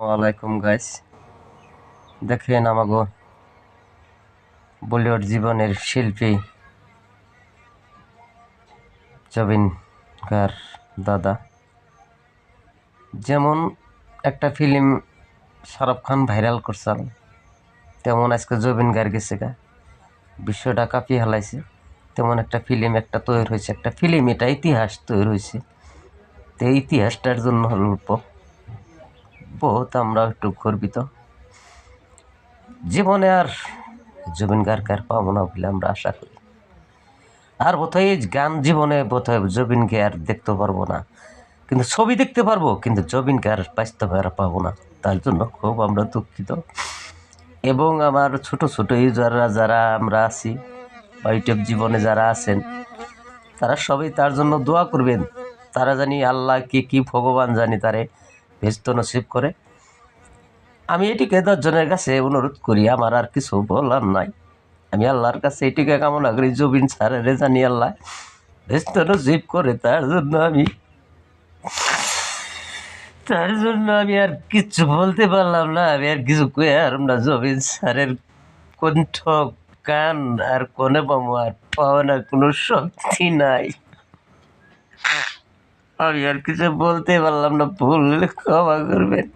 ওয়ালাইকুম গাইস। দেখেন আমাগো বলিউড জীবনের শিল্পী, জবিন গার দাদা। যেমন একটা ফিল্ম শাহরুখ খান ভাইরাল করছেন, তেমন আজকে জবিন গার গেছে গা। বিশ্বটা কাঁপিয়ে হালাইছে, তেমন একটা ফিল্ম একটা তৈরি হয়েছে, একটা ফিল্ম এটা ইতিহাস তৈরি হয়েছে। তো ইতিহাসটার জন্য অল্প বহুত আমরা একটু গর্বিত। জীবনে আর জুবিন গার্গ আর পাবো না বলে আমরা আশা করি। আর বোধহয় গান জীবনে বোধহয় জবিনকে আর দেখতে পারব না। কিন্তু ছবি দেখতে পারব, কিন্তু জবিনকে আর বাঁচতে আর পাবো না। তার জন্য খুব আমরা দুঃখিত। এবং আমার ছোট ছোট ইউজাররা যারা আমরা আছি বা ইউটিউব জীবনে যারা আছেন, তারা সবাই তার জন্য দোয়া করবেন। তারা জানি আল্লাহ কি কি ভগবান জানি তারে। ব্যস্ত নসিব করে। আমি এটিকে দশজনের কাছে অনুরোধ করি, আমার আর কিছু বলার নাই। আমি আল্লাহর কাছে এটিকে কামনা করি, জবিন স্যারের জানি আল্লাহ ব্যস্ত নসিব করে, তার জন্য আমি, তার জন্য আমি আর কিছু বলতে পারলাম না। আমি আর কিছু কয়ে আর না, জবিন স্যারের কণ্ঠ, কান আর কোনে পাবো আর পাওয়ার কোনো শক্তি নাই। আমি আর কিছু বলতে পারলাম না ভুল ক্ষমা করবেন।